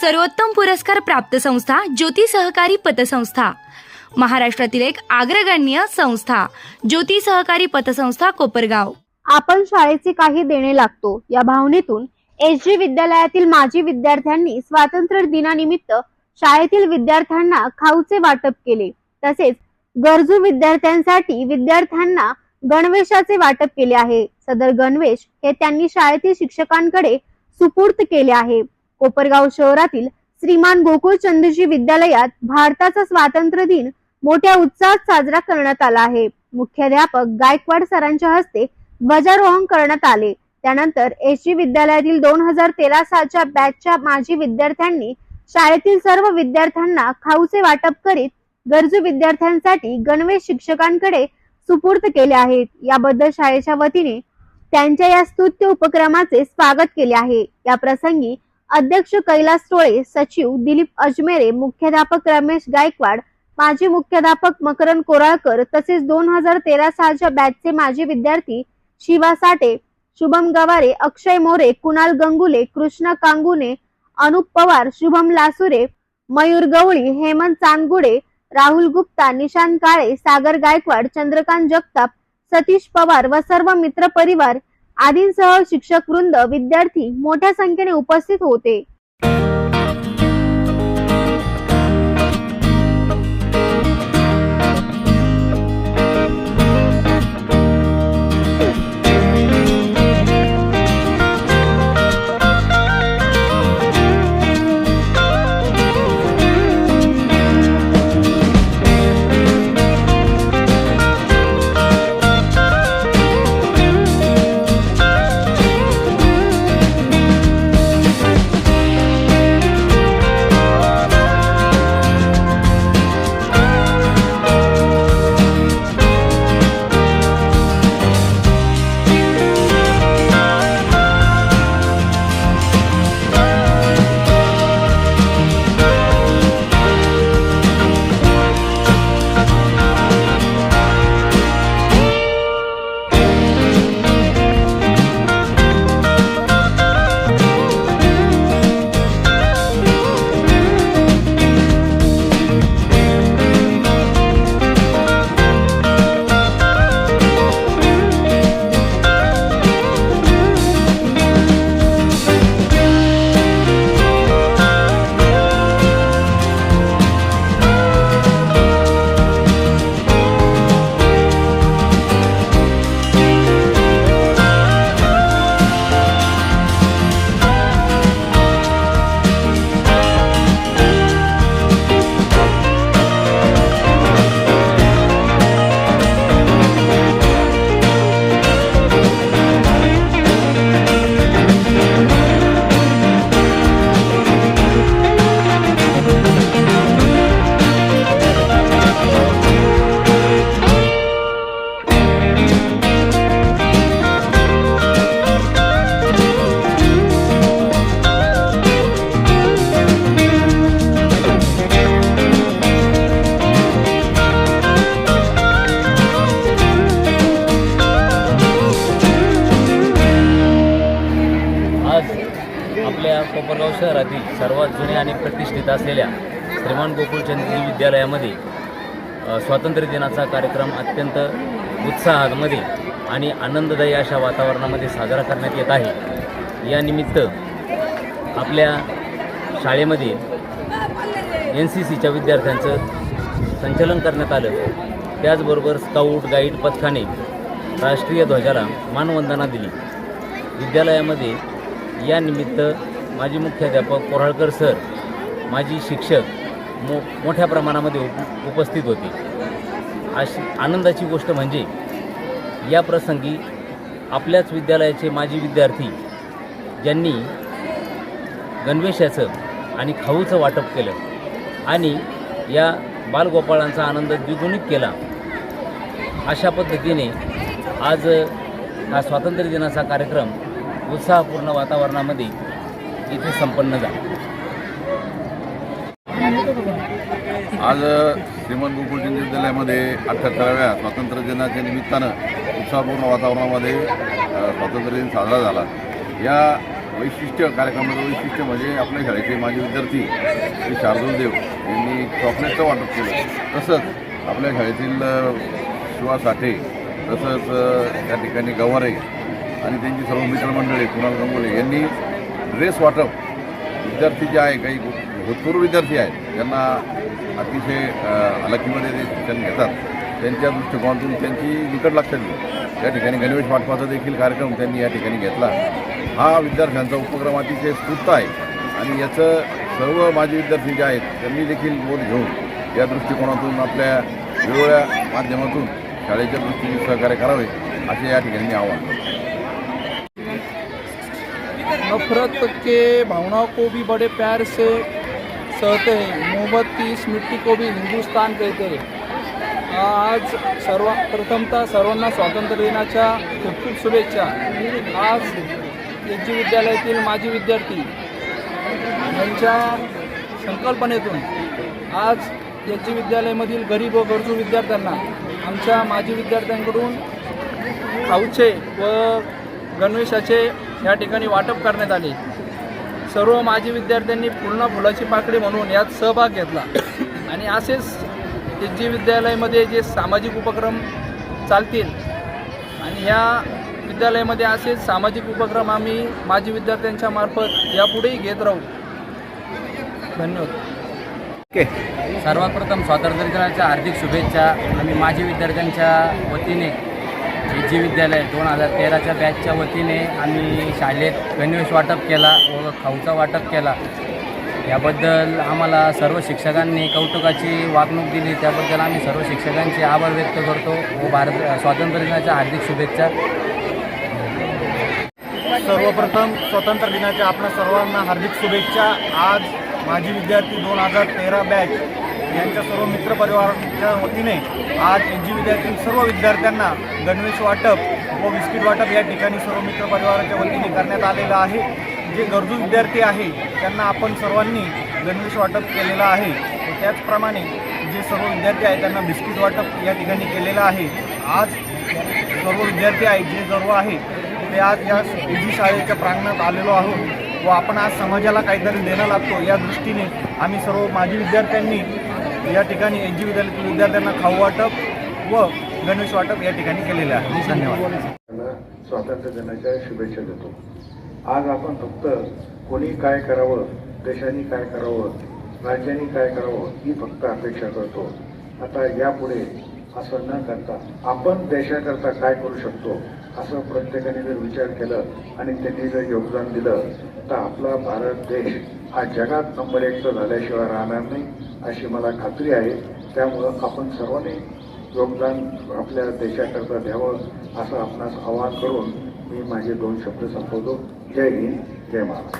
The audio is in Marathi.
सर्वोत्तम पुरस्कार प्राप्त संस्था ज्योती सहकारी पतसंस्था. महाराष्ट्रातील एक अग्रगण्य संस्था ज्योती सहकारी पतसंस्था कोपरगाव. आपण शाळेचे काही देणे लागतो. या भावनेतून एस जी विद्यालयातील माजी विद्यार्थ्यांनी स्वातंत्र्य दिनानिमित्त शाळेतील विद्यार्थ्यांना खाऊचे वाटप केले. तसेच गरजू विद्यार्थ्यांसाठी विद्यार्थ्यांना गणवेशाचे वाटप केले आहे. सदर गणवेश हे त्यांनी शाळेतील शिक्षकांकडे सुपूर्त केले आहे. कोपरगाव शहरातील श्रीमान गोकुळचंदजी विद्यालयात भारताचा स्वातंत्र्य दिन मोठ्या उत्साहात साजरा करण्यात आला आहे. मुख्याध्यापक गायकवाड सरांच्या हस्ते ध्वजारोहण करण्यात आले. त्यानंतर एसजी विद्यालयातील दोन हजार तेरा सालच्या बॅचच्या माजी विद्यार्थ्यांनी शाळेतील सर्व विद्यार्थ्यांना खाऊचे वाटप करीत गरजू विद्यार्थ्यांसाठी गणवेश शिक्षकांकडे सुपूर्त केले आहेत. याबद्दल शाळेच्या वतीने त्यांच्या या स्तुत्य उपक्रमाचे स्वागत केले आहे. या प्रसंगी अध्यक्ष कैलास टोळे सचिव दिलीप अजमेरे मुख्याध्यापक रमेश गायकवाड माजी मुख्याध्यापक मकरंद कोराळकर तसेच दोन हजार तेरा सालच्या बॅचचे माजी विद्यार्थी शिवा साठे शुभम गवारे अक्षय मोरे कुणाल गंगुले कृष्ण कांगुने अनुप पवार शुभम लासुरे मयूर गवळी हेमंत चांदगुडे राहुल गुप्ता निशांत काळे सागर गायकवाड चंद्रकांत जगताप सतीश पवार व सर्व मित्र परिवार आदींसह शिक्षक वृंद विद्यार्थी मोठ्या संख्येने उपस्थित होते. महाराष्ट्रातील सर्वात जुने आणि प्रतिष्ठित असलेल्या श्रीमान गोकुळचंदजी विद्यालयामध्ये स्वातंत्र्य दिनाचा कार्यक्रम अत्यंत उत्साहामध्ये आणि आनंददायी अशा वातावरणामध्ये साजरा करण्यात येत आहे. या निमित्त आपल्या शाळेमध्ये एन सी सीच्या विद्यार्थ्यांचं संचलन करण्यात आलं. त्याचबरोबर स्काऊट गाईड पथकाने राष्ट्रीय ध्वजाला मानवंदना दिली. विद्यालयामध्ये या निमित्त माजी मुख्याध्यापक कोराळकर सर माजी शिक्षक मो मोठ्या प्रमाणामध्ये उप उपस्थित होते. अशी आनंदाची गोष्ट म्हणजे या प्रसंगी आपल्याच विद्यालयाचे माजी विद्यार्थी ज्यांनी गणवेशाचं आणि खाऊचं वाटप केलं आणि या बालगोपाळांचा आनंद द्विगुणित केला अशा पद्धतीने आज हा स्वातंत्र्य दिनाचा कार्यक्रम उत्साहपूर्ण वातावरणामध्ये इथे संपन्न झाला. आज श्रीमंत गोकुळचंद विद्यालयामध्ये अठ्ठ्याहत्तराव्या स्वातंत्र्य दिनाच्या निमित्तानं उत्साहपूर्ण वातावरणामध्ये स्वातंत्र्य दिन साजरा झाला. या वैशिष्ट्य कार्यक्रमाचं वैशिष्ट्य म्हणजे आपल्या शाळेचे माजी विद्यार्थी श्री शार्दूल देव यांनी चॉकलेटचं वाटप केलं. तसंच आपल्या शाळेतील शिवा साठे तसंच त्या ठिकाणी गवारे आणि त्यांची सर्व मित्रमंडळी कुणाल गंगोले यांनी ड्रेस वाटप. विद्यार्थी जे आहे काही भूतपूर्व विद्यार्थी आहेत त्यांना अतिशय अ, ते शिक्षण घेतात. त्यांच्या दृष्टिकोनातून त्यांची निकट लक्षात घेऊन त्या ठिकाणी गणवेश वाटपाचा देखील कार्यक्रम त्यांनी या ठिकाणी घेतला. हा विद्यार्थ्यांचा उपक्रम अतिशय स्फूर्त आहे. आणि याचं सर्व माजी विद्यार्थी जे आहेत त्यांनी देखील बोध घेऊन या दृष्टिकोनातून आपल्या वेगवेगळ्या माध्यमातून शाळेच्या दृष्टीने सहकार्य करावे असे या ठिकाणी मी आवाहन करतो. नफरत के भावनाओं को भी बड़े प्यार से सहते हैं। मोहब्बत की इस मिट्टी को भी हिंदुस्तान कहते हैं। आज सर्व प्रथमतः सर्वांना स्वातंत्र्य दिनाच्या खूप खूप शुभेच्छा। आज एच जी विद्यालयातील माजी विद्यार्थी यांच्या संकल्पनेतून आज एच जी विद्यालयामधील गरीब व गरजू विद्यार्थ्यांना आमच्या माजी विद्यार्थ्यांकडून खाऊचे व गणवेशाचे या ठिकाणी वाटप करण्यात आले. सर्व माजी विद्यार्थ्यांनी पूर्ण फुलाची पाकळी म्हणून यात सहभाग घेतला. आणि असेच एच जी विद्यालयामध्ये जे सामाजिक उपक्रम चालतील आणि ह्या विद्यालयामध्ये असेच सामाजिक उपक्रम आम्ही माजी विद्यार्थ्यांच्या मार्फत यापुढेही घेत राहू. धन्यवाद. सर्वात प्रथम स्वातंत्र्य दिनाच्या हार्दिक शुभेच्छा आम्ही माजी विद्यार्थ्यांच्या वतीने जी विद्यालय दोन हजार तेराच्या बॅचच्या वतीने आम्ही शाळेत गणवेश वाटप केला व खाऊचा वाटप केला. याबद्दल आम्हाला सर्व शिक्षकांनी कौतुकाची वागणूक दिली. त्याबद्दल आम्ही सर्व शिक्षकांचे आभार व्यक्त करतो व भारत स्वातंत्र्य दिनाच्या हार्दिक शुभेच्छा. सर्वप्रथम स्वातंत्र्य दिनाच्या आपल्या सर्वांना हार्दिक शुभेच्छा. आज माजी विद्यार्थी दोन हजार तेरा बॅच यांच्या सर्व मित्रपरिवारांच्या वतीने आज एन जी विद्यार्थी सर्व विद्यार्थ्यांना गणवेश वाटप व बिस्किट वाटप या ठिकाणी सर्व मित्रपरिवाराच्या वतीने करण्यात आलेलं आहे. जे गरजू विद्यार्थी आहे त्यांना आपण सर्वांनी गणवेश वाटप केलेलं आहे. त्याचप्रमाणे जे सर्व विद्यार्थी आहेत त्यांना बिस्किट वाटप या ठिकाणी केलेलं आहे. आज सर्व विद्यार्थी आहेत जे सर्व आहे ते आज या जी शाळेच्या प्रांगणात आलेलो आहोत. व आपण आज समाजाला काहीतरी देणं लागतो या दृष्टीने आम्ही सर्व माजी विद्यार्थ्यांनी या ठिकाणी एन जी विद्यालयातील विद्यार्थ्यांना खाऊ वाटप व गणवेश वाटप या ठिकाणी केलेलं आहे. धन्यवाद. स्वातंत्र्य दिनाच्या शुभेच्छा देतो. आज आपण फक्त कोणी काय करावं देशाने काय करावं राज्याने काय करावं ही फक्त अपेक्षा करतो. आता यापुढे असं न करता आपण देशाकरता काय करू शकतो असं प्रत्येकाने जर विचार केलं आणि त्यांनी जर योगदान दिलं तर आपला भारत देश हा जगात नंबर एकचा झाल्याशिवाय राहणार नाही अशी मला खात्री आहे. त्यामुळं आपण सर्वांनी योगदान आपल्या देशाकरता द्यावं असं आपणास आवाहन करून मी माझे दोन शब्द संपवतो. जय हिंद जय महाराष्ट्र.